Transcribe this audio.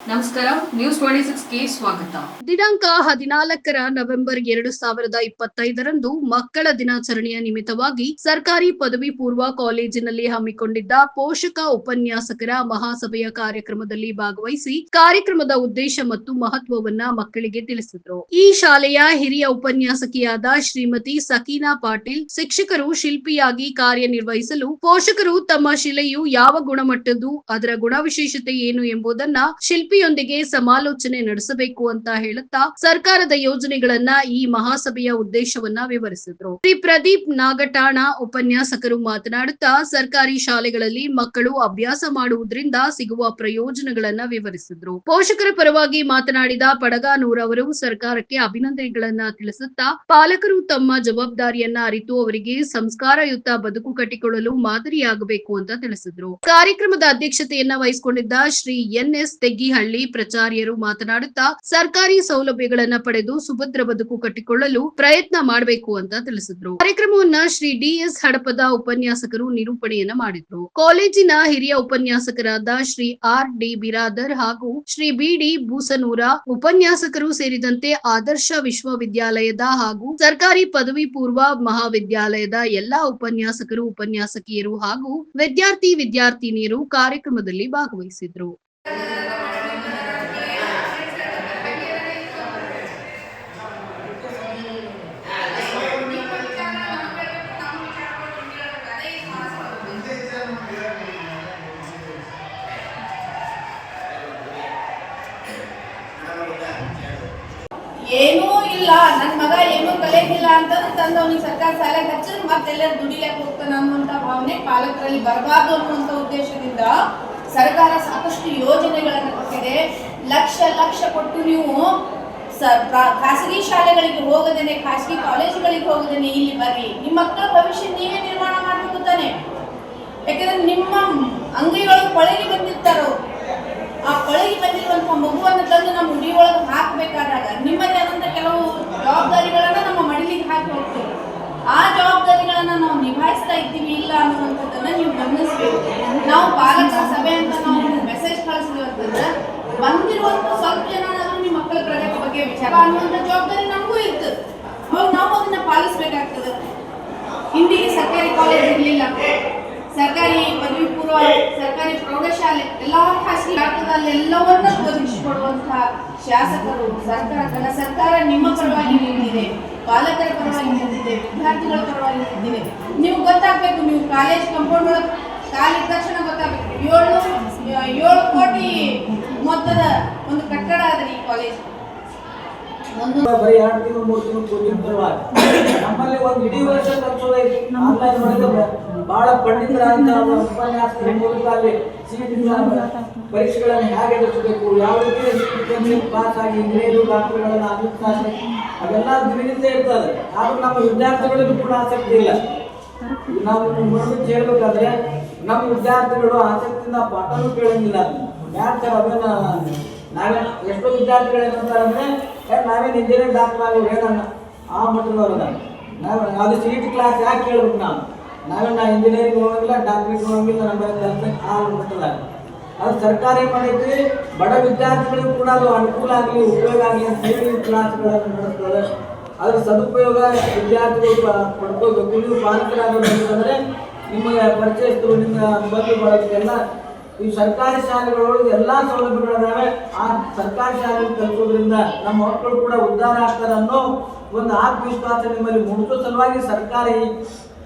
ನಮಸ್ಕಾರ ನ್ಯೂಸ್ ಸ್ವಾಗತ. ದಿನಾಂಕ ಹದಿನಾಲ್ಕರ ನವೆಂಬರ್ ಎರಡು ಸಾವಿರದ ಇಪ್ಪತ್ತೈದರಂದು ಮಕ್ಕಳ ದಿನಾಚರಣೆಯ ನಿಮಿತ್ತವಾಗಿ ಸರ್ಕಾರಿ ಪದವಿ ಪೂರ್ವ ಕಾಲೇಜಿನಲ್ಲಿ ಹಮ್ಮಿಕೊಂಡಿದ್ದ ಪೋಷಕ ಉಪನ್ಯಾಸಕರ ಮಹಾಸಭೆಯ ಕಾರ್ಯಕ್ರಮದಲ್ಲಿ ಭಾಗವಹಿಸಿ ಕಾರ್ಯಕ್ರಮದ ಉದ್ದೇಶ ಮತ್ತು ಮಹತ್ವವನ್ನ ಮಕ್ಕಳಿಗೆ ತಿಳಿಸಿದರು. ಈ ಶಾಲೆಯ ಹಿರಿಯ ಉಪನ್ಯಾಸಕಿಯಾದ ಶ್ರೀಮತಿ ಸಕೀನಾ ಪಾಟೀಲ್ ಶಿಕ್ಷಕರು ಶಿಲ್ಪಿಯಾಗಿ ಕಾರ್ಯನಿರ್ವಹಿಸಲು ಪೋಷಕರು ತಮ್ಮ ಶಿಲೆಯು ಯಾವ ಗುಣಮಟ್ಟದ್ದು, ಅದರ ಗುಣವಿಶೇಷತೆ ಏನು ಎಂಬುದನ್ನ ಶಿಲ್ಪಿಯೊಂದಿಗೆ ಸಮಾಲೋಚನೆ ನಡೆಸಬೇಕು ಅಂತ ಹೇಳುತ್ತಾ ಸರ್ಕಾರದ ಯೋಜನೆಗಳನ್ನ ಈ ಮಹಾಸಭೆಯ ಉದ್ದೇಶವನ್ನ ವಿವರಿಸಿದ್ರು. ಶ್ರೀ ಪ್ರದೀಪ್ ನಾಗಟಾಣ ಉಪನ್ಯಾಸಕರು ಮಾತನಾಡುತ್ತಾ ಸರ್ಕಾರಿ ಶಾಲೆಗಳಲ್ಲಿ ಮಕ್ಕಳು ಅಭ್ಯಾಸ ಮಾಡುವುದರಿಂದ ಸಿಗುವ ಪ್ರಯೋಜನಗಳನ್ನ ವಿವರಿಸಿದ್ರು. ಪೋಷಕರ ಪರವಾಗಿ ಮಾತನಾಡಿದ ಪಡಗಾನೂರ್ ಅವರು ಸರ್ಕಾರಕ್ಕೆ ಅಭಿನಂದನೆಗಳನ್ನ ತಿಳಿಸುತ್ತಾ ಪಾಲಕರು ತಮ್ಮ ಜವಾಬ್ದಾರಿಯನ್ನ ಅರಿತು ಅವರಿಗೆ ಸಂಸ್ಕಾರಯುತ ಬದುಕು ಕಟ್ಟಿಕೊಳ್ಳಲು ಮಾದರಿಯಾಗಬೇಕು ಅಂತ ತಿಳಿಸಿದ್ರು. ಕಾರ್ಯಕ್ರಮದ ಅಧ್ಯಕ್ಷತೆಯನ್ನ ವಹಿಸಿಕೊಂಡಿದ್ದ ಶ್ರೀ ಎನ್ ಎಸ್ ತೆಗ್ಗಿಹಳ್ಳಿ ಪ್ರಚಾರ್ಯರು ಮಾತನಾಡುತ್ತಾ ಸರ್ಕಾರಿ ಸೌಲಭ್ಯಗಳನ್ನ ಪಡೆದು ಸುಭದ್ರ ಬದುಕು ಕಟ್ಟಿಕೊಳ್ಳಲು ಪ್ರಯತ್ನ ಮಾಡಬೇಕು ಅಂತ ತಿಳಿಸಿದ್ರು. ಕಾರ್ಯಕ್ರಮವನ್ನ ಶ್ರೀ ಡಿ ಎಸ್ ಹಡಪದ ಉಪನ್ಯಾಸಕರು ನಿರೂಪಣೆಯನ್ನ ಮಾಡಿದ್ರು. ಕಾಲೇಜಿನ ಹಿರಿಯ ಉಪನ್ಯಾಸಕರಾದ ಶ್ರೀ ಆರ್ ಡಿ ಬಿರಾದರ್ ಹಾಗೂ ಶ್ರೀ ಬಿ ಡಿ ಬೂಸನೂರ ಉಪನ್ಯಾಸಕರು ಸೇರಿದಂತೆ ಆದರ್ಶ ವಿಶ್ವವಿದ್ಯಾಲಯದ ಹಾಗೂ ಸರ್ಕಾರಿ ಪದವಿ ಪೂರ್ವ ಮಹಾವಿದ್ಯಾಲಯದ ಎಲ್ಲಾ ಉಪನ್ಯಾಸಕರು, ಉಪನ್ಯಾಸಕಿಯರು ಹಾಗೂ ವಿದ್ಯಾರ್ಥಿ, ವಿದ್ಯಾರ್ಥಿನಿಯರು ಕಾರ್ಯಕ್ರಮದಲ್ಲಿ ಭಾಗವಹಿಸಿದ್ರು. ಏನೂ ಇಲ್ಲ. ನನ್ನ ಮಗ ಏನೂ ಕಲಿಯಂಗಿಲ್ಲ ಅಂತ ತಂದು ಅವನಿಗೆ ಸರ್ಕಾರ ಸಾಲ ಹಚ್ಚಿದ್ರೆ ಮತ್ತೆಲ್ಲರೂ ದುಡಿಲಕ್ಕೆ ಹೋಗ್ತಾನೆ ಅನ್ನುವಂಥ ಭಾವನೆ ಪಾಲಕರಲ್ಲಿ ಬರಬಾರ್ದು ಅನ್ನುವಂಥ ಉದ್ದೇಶದಿಂದ ಸರ್ಕಾರ ಸಾಕಷ್ಟು ಯೋಜನೆಗಳನ್ನು ಕೊಟ್ಟಿದೆ. ಲಕ್ಷ ಲಕ್ಷ ಕೊಟ್ಟು ನೀವು ಖಾಸಗಿ ಶಾಲೆಗಳಿಗೆ ಹೋಗದೇನೆ, ಖಾಸಗಿ ಕಾಲೇಜುಗಳಿಗೆ ಹೋಗದೇನೆ ಇಲ್ಲಿ ಬರ್ರಿ ನಿಮ್ಮ ಮಕ್ಕಳ ಭವಿಷ್ಯ ನೀವೇ ನಿರ್ಮಾಣ ಮಾಡಬೇಕು ತಾನೆ. ಯಾಕಂದ್ರೆ ನಿಮ್ಮ ಅಂಗೈಗಳು ಕೊಳಗಿ ಬಂದಿರ್ತಾರೋ, ಆ ಕೊಳಗಿ ಬಂದಿರುವಂತಹ ಇದ್ದೀವಿ ಇಲ್ಲ ಅನ್ನುವಂಥದ್ದನ್ನ ನೀವು ಗಮನಿಸ್ಬೇಕು. ನಾವು ಪಾಲಕರ ಸಭೆ ಅಂತ ನಾವು ಮೆಸೇಜ್ ಕಳಿಸಿದ್ವಿ ಅಂತಂದ್ರೆ ಬಂದಿರುವಂತ ಸ್ವಲ್ಪ ಜನ ನಿಮ್ಮ ಮಕ್ಕಳ ಪ್ರಗತಿ ಬಗ್ಗೆ ವಿಚಾರ ಅನ್ನುವಂಥ ಜವಾಬ್ದಾರಿ ನಮಗೂ ಇತ್ತು ಅವಾಗ ನಾವು ಅದನ್ನ ಪಾಲಿಸ್ಬೇಕಾಗ್ತದೆ. ಇಂದಿಗೆ ಸರ್ಕಾರಿ ಕಾಲೇಜ್ ಇರಲಿಲ್ಲ. ಸರ್ಕಾರಿ ಪದವಿ ಪೂರ್ವ ಸರ್ಕಾರಿ ಪ್ರೌಢಶಾಲೆ ಎಲ್ಲ ಖಾಸಗಿ ಆಟದಲ್ಲಿ ಎಲ್ಲವನ್ನ ಒದಗಿಸಿಕೊಡುವಂತಹ ಶಾಸಕರು ಸರ್ಕಾರ ಸರ್ಕಾರ ನಿಮ್ಮ ಪರವಾಗಿ ನಿಂತಿದೆ. ಪಾಲಕರ ಪರವಾಗಿ ನಿಂತಿದೆ ವಿದ್ಯಾರ್ಥಿಗಳ ಪರವಾಗಿ ನಿಂತಿದೆ ನೀವು ಗೊತ್ತಾಗ್ಬೇಕು, ನೀವು ಕಾಲೇಜ್ ಕಂಪೌಂಡ್ ಒಳಗೆ ಕಾಲಿದ ತಕ್ಷಣ ಗೊತ್ತಾಗಬೇಕು. ಏಳು ಏಳು ಕೋಟಿ ಮೊತ್ತದ ಒಂದು ಕಟ್ಟಡ ಅದ ಈ ಕಾಲೇಜ್ ಒಂದು ಬರೀ ಎರಡು ತಿಂಗಳು, ಮೂರು ತಿಂಗಳು ನಮ್ಮಲ್ಲಿ ಒಂದು ಇಡೀ ವರ್ಷ ಖರ್ಚು ಆನ್ಲೈನ್ ಒಳಗೆ ಬಹಳ ಪಂಡಿತರಾದಂತಹ ಉಪನ್ಯಾಸಕರ ಮೂಲಕ ಪರೀಕ್ಷೆಗಳನ್ನು ಹೇಗೆ ಎದುರಿಸಬೇಕು? ಯಾವ ರೀತಿ ಪಾಸ್ ಆಗಿ ಇಂಜಿನಿಯರಿಂಗ್ ಡಾಕ್ಟರ್ಗಳನ್ನು ಆಗುತ್ತಾರೆ ಅವೆಲ್ಲ ದ್ವಿನಿಂದ ಇರ್ತದೆ. ಆದ್ರೂ ನಮ್ಮ ವಿದ್ಯಾರ್ಥಿಗಳಿಗೂ ಕೂಡ ಆಸಕ್ತಿ ಇಲ್ಲ. ನಾವು ಮುಂದೆ ಹೇಳ್ಬೇಕಾದ್ರೆ, ನಮ್ಮ ವಿದ್ಯಾರ್ಥಿಗಳು ಆಸಕ್ತಿಯಿಂದ ಪಾಠನೂ ಕೇಳಂಗಿಲ್ಲ ಯಾಕೆ ಅದನ್ನ ನಾವೇ ಎಷ್ಟೋ ವಿದ್ಯಾರ್ಥಿಗಳು ಏನಂತಾರೆ ಅಂದ್ರೆ ನಾವೇನು ಇಂಜಿನಿಯರಿಂಗ್ ಡಾಕ್ಟರ್ ಆಗಿ ಹೇಳೋಣ ಆ ಮಟ್ಟದವ್ರನ್ನ ನಾವು ಅದು ಸೀಟ್ ಕ್ಲಾಸ್ ಯಾಕೆ ಕೇಳ್ಬೇಕು ನಾವು? ನಾವೇ ನಾ ಇಂಜಿನಿಯರಿಂಗ್ ಹೋಗಂಗಿಲ್ಲ ಡಾಕ್ಟ್ರಿಗೆ ಹೋಗಂಗಿಲ್ಲ ನಮ್ಮ ಕೆಲಸ ಆ ಮಟ್ಟದಾಗ ಅದು ಸರ್ಕಾರ ಏನು ಬಡ ವಿದ್ಯಾರ್ಥಿಗಳಿಗೂ ಕೂಡ ಅದು ಅನುಕೂಲ ಆಗಲಿ, ಉಪಯೋಗ ಆಗಲಿ ಅಂತ ಹೇಳಿ ಕ್ಲಾಸ್ಗಳನ್ನು ನಡೆಸ್ತದೆ ಅದ್ರ ಸದುಪಯೋಗ ವಿದ್ಯಾರ್ಥಿಗಳು ಪಡ್ಕೋಬೇಕು. ನೀವು ಪಾಲಕರಾಗಬೇಕಂದ್ರೆ ನಿಮಗೆ ಪರಿಚಯಿಸ್ತು ನಿಮ್ಮ ಬಂಧು ಬಳಕೆಲ್ಲ ಈ ಸರ್ಕಾರಿ ಶಾಲೆಗಳೊಳಗೆ ಎಲ್ಲ ಸೌಲಭ್ಯಗಳಿದ್ದಾವೆ ಆ ಸರ್ಕಾರಿ ಶಾಲೆಗೆ ಕಲಿಸೋದ್ರಿಂದ ನಮ್ಮ ಮಕ್ಕಳು ಕೂಡ ಉದ್ಧಾರ ಆಗ್ತಾರೆ ಅನ್ನೋ ಒಂದು ಆತ್ಮವಿಶ್ವಾಸ ನಿಮ್ಮಲ್ಲಿ ಮೂಡಿಸೋ ಸಲುವಾಗಿ ಸರ್ಕಾರ